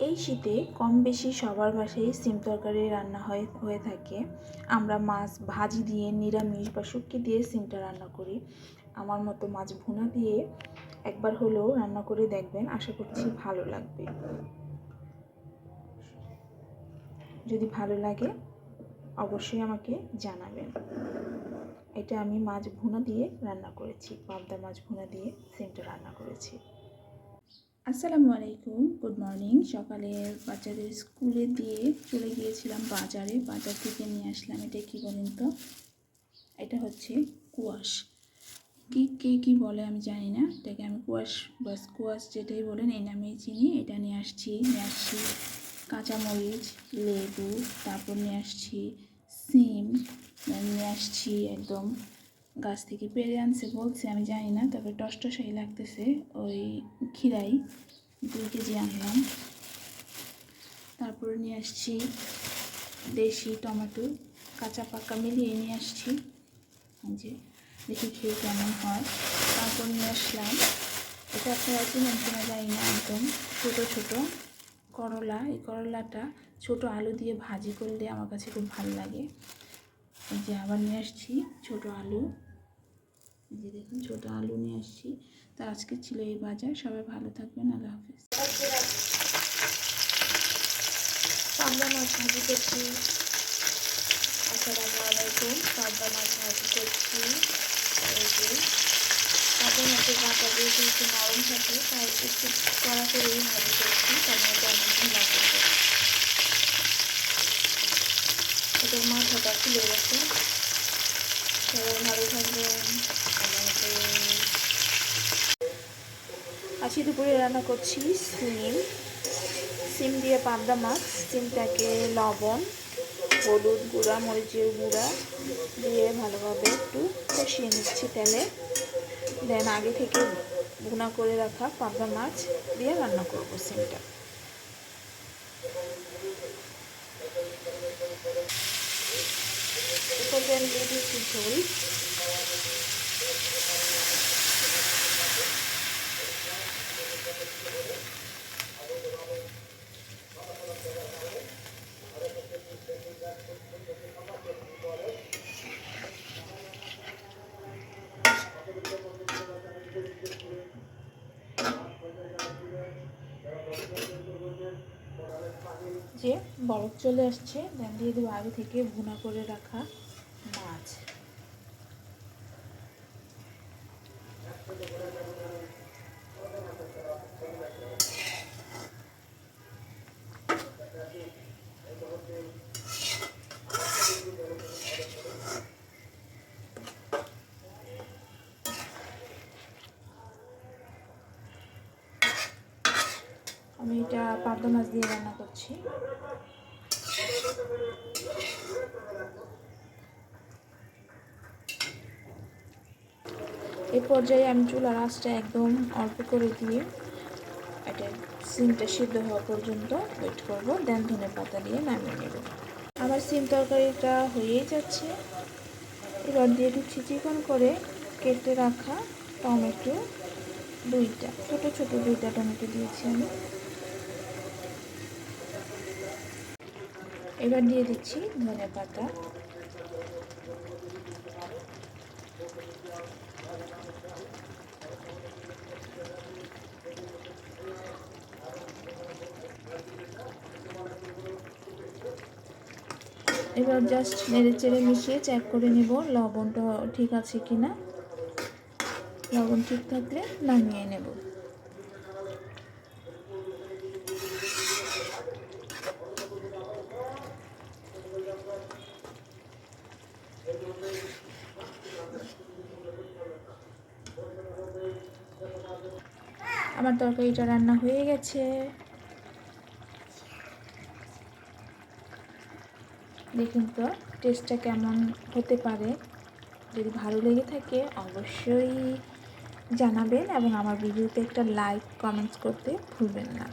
এই শীতে কম বেশি সবার বাসায় সিম তরকারি রান্না হয়, হয়ে থাকে। আমরা মাছ ভাজি দিয়ে নিরামিষ বা শুটকি দিয়ে সিমটা রান্না করি। আমার মতো মাছ ভুনা দিয়ে একবার হলেও রান্না করে দেখবেন, আশা করছি ভালো লাগবে। যদি ভালো লাগে, অবশ্যই আমাকে জানাবেন। এটা আমি মাছ ভুনা দিয়ে রান্না করেছি, পাবদা মাছ ভুনা দিয়ে সিমটা রান্না করেছি। আসসালামু আলাইকুম, গুড মর্নিং। সকালে বাচ্চাদের স্কুলে দিয়ে চলে গিয়েছিলাম বাজারে। বাজার থেকে নিয়ে আসলাম, এটা কী বলেন তো? এটা হচ্ছে কুয়াশ। কি, কে কি বলে আমি জানি না। এটাকে আমি কুয়াশ বা স্কোয়াশ যেটাই বলেন, এই নামেই চিনি। এটা নিয়ে আসছি নিয়ে আসছি কাঁচামরিচ, লেবু, তারপর নিয়ে আসছি সিম, নিয়ে আসছি একদম গাছ থেকে পেরে আনছে বলছে, আমি জানি না, তবে টসটসাই লাগতেছে ওই খিরাই দুই কেজি আনলাম। তারপরে নিয়ে আসছি দেশি টমেটো, কাঁচা পাকা মিলিয়ে নিয়ে আসছি। যে, দেখি খেয়ে কেমন হয়। তারপর নিয়ে আসলাম। এটা আপনারা চিনেন কিনা জানি না একদম। ছোটো ছোটো করলা, এই করলাটা ছোট আলু দিয়ে ভাজি করলে আমার কাছে খুব ভালো লাগে। এই যে আবার নিয়ে আসছি ছোটো আলু। এই যে দেখুন, ছোটো আলু নিয়ে আসছি। তো আজকে ছিল এই বাজার। সবাই ভালো থাকবেন। আল্লাহ হাফিজ। পাবদা মাছ ভাজি করছি। আসসালামু আলাইকুম। পাবদা মাছ ভাজি করছি। এই যে পাবদা মাছের কাঁচা দিয়ে একটু নরম থাকে, তাই একটু কড়া করেই ভাজি করছি। তার মধ্যে আমি ভুনা এটার মাথাটা খুলে গেছে। সবাই ভালো থাকবেন। আজকে দুপুরে রান্না করছি সিম। সিম দিয়ে পাবদা মাছ, সিমটাকে লবণ, হলুদ গুঁড়া, মরিচের গুঁড়া দিয়ে ভালোভাবে একটু কষিয়ে নিচ্ছি তেলে। দেন আগে থেকে ভুনা করে রাখা পাবদা মাছ দিয়ে রান্না করব সিমটা। এরপর আমি দিয়ে দিচ্ছি ঝোল যে বরফ চলে আসছে দেন দিয়ে দেবো আগে থেকে ভুনা করে রাখা মাছ। আমি এটা পাবদা মাছ দিয়ে রান্না করছি। এই পর্যায়ে আমি চুলার আঁচটা একদম অল্প করে দিয়ে এটা সিমটা সিদ্ধ হওয়া পর্যন্ত ওয়েট করব দেন ধনে পাতা দিয়ে নামিয়ে নেব। আমার সিম তরকারিটা হয়েই যাচ্ছে। এবার দিয়ে দিচ্ছি চিকন করে কেটে রাখা টমেটো দুইটা, ছোটো ছোটো দুইটা টমেটো দিয়েছি আমি। এবার দিয়ে দিচ্ছি ধনে পাতা। এবার জাস্ট নেড়ে চেড়ে মিশিয়ে চেক করে নেব লবণটা ঠিক আছে কি না লবণ ঠিক থাকলে নামিয়ে নেব। আমার তরকারিটা রান্না হয়ে গেছে। দেখুন তো টেস্টটা কেমন হতে পারে। যদি ভালো লেগে থাকে, অবশ্যই জানাবেন এবং আমার ভিডিওতে একটা লাইক কমেন্টস করতে ভুলবেন না।